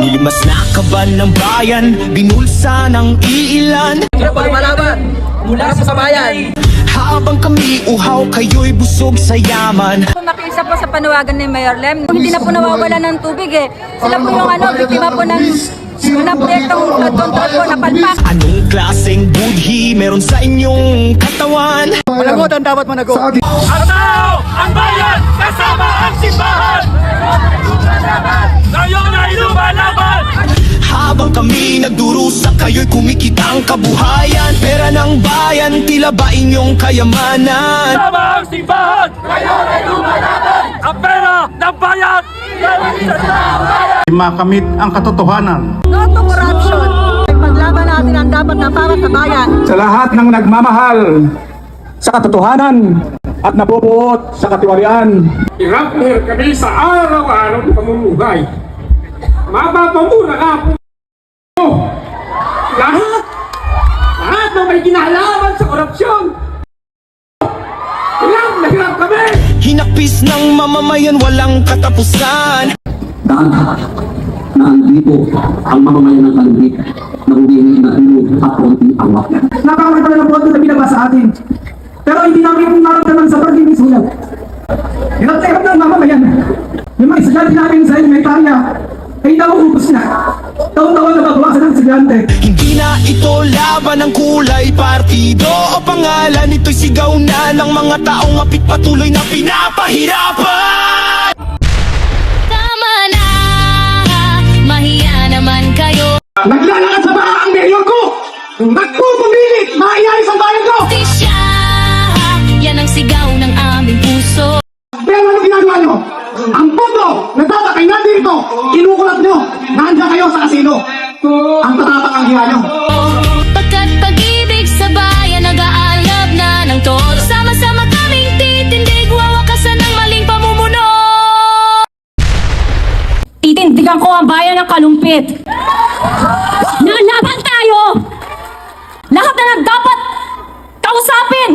Nilimas na kaban ng bayan Binulsa ng iilan Sino po lumalaban? Mula sa bayan. Habang kami uhaw Kayo'y busog sa yaman Po makiisa po sa panawagan ni Mayor Lem. Hindi na po nawawala ng tubig eh. Sila po yung ano, biktima po ng ng proyektong control po na palpak. Anong klaseng budhi Meron sa inyong katawan Managot ang dapat managot. Ang tao, ang bayan, kasama kami nagdurusa Kayo'y kumikita ang kabuhayan Pera ng bayan Tila ba inyong kayamanan Kasama ang simbahan! Ngayon ay lumalaban! Ang pera ng bayan! makamit ang katotohanan No to corruption. Paglaban natin ang dapat na para sa bayan. sa lahat ng nagmamahal sa katotohanan at nabubuot sa katiwalian. Irapner kami sa araw-araw ng pamumuhay. Mapapamuna na po lahat, lahat na may kinalaman sa korupsyon. Hirap na hirap kami! Hinakpis ng mamamayan Walang katapusan dahan na andito ang mamamayan ng kalugit na humingi na ilog at konting awak. Napakamit pala ng boto na binaba sa atin. Pero hindi namin maramdaman sa pagiging sulat. Hirap na hirap ng mamamayan. Yung mga estudyante namin sa elementarya ay nauubos na. Taon-taon na babawasan ng estudyante. Hindi na ito laban ng kulay Partido o pangalan Ito'y sigaw na ng mga taong Mapit patuloy na pinapahirapan Tama na, mahiya naman kayo. Naglalakad sa baka ang mayor ko! Nagpupumilit! Maayari sa bayan ko! Tisya, yan ang sigaw ng aming puso. Pero ano ginagawa nyo? Ang boto na tatakay natin dito, kinukulat nyo. Nandiyan kayo sa kasino. Ang tatatak ang hiya nyo. Pagkat pag-ibig sa bayan nag-aalab na ng todo. Sama-sama kaming titindig, wawakasan ng maling pamumuno. Titindigan ko ang bayan ng kalumpit. Nalaban tayo! Lahat na lang dapat kausapin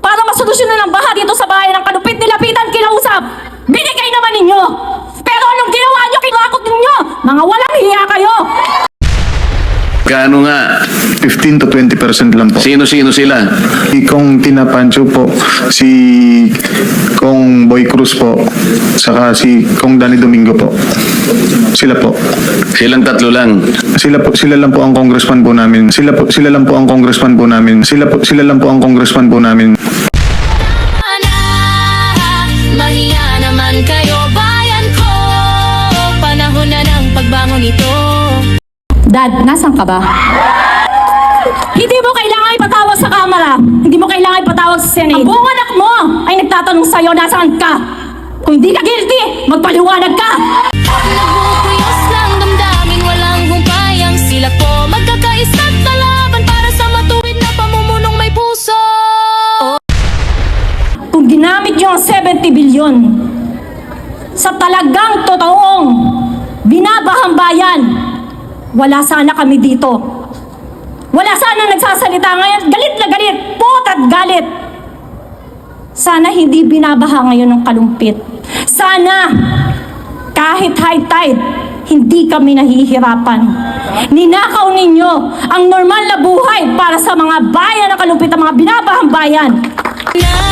para masolusyonan ang baha dito sa bayan ng kalumpit. Nilapitan, kinausap. Binigay naman ninyo. Pero anong ginawa nyo? Kinakot ninyo. Mga walang hiya kayo. Gaano nga? 15 to 20% lang po. Sino-sino sila? Si Kong Tina Pancho po, si Kong Boy Cruz po, saka si Kong Danny Domingo po. Sila po. Silang tatlo lang. Sila po sila lang po ang congressman po namin. Sila po sila lang po ang congressman po namin. Sila po sila lang po ang congressman po namin. Mahiya naman kayo, pagbangon ito. Dad, nasan ka ba? Hindi mo kailangan ipatawag sa kamera. Hindi mo kailangan ipatawag sa Senate. Ang buong anak mo ay nagtatanong sa'yo nasaan ka. Kung hindi ka guilty, magpaliwanag ka. Nagpupuyos lang damdamin, walang humpayang sila po Magkakaisa't lalaban para sa matuwid na pamumunong may puso Kung ginamit nyo ang 70 bilyon sa talagang totoong binabahang bayan, wala sana kami dito. Wala sana nagsasalita ngayon. Galit na galit. Pot at galit. Sana hindi binabaha ngayon ng kalumpit. Sana kahit high tide, hindi kami nahihirapan. Ninakaw ninyo ang normal na buhay para sa mga bayan ng kalumpit, ang mga binabahang bayan. ng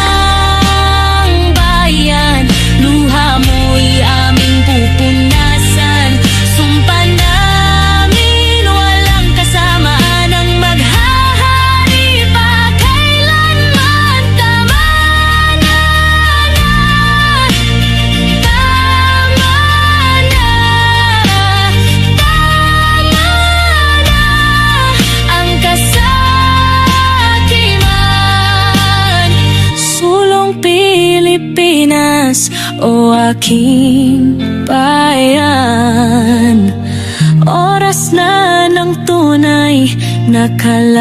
aking bayan. Oras na ng tunay na kalayaan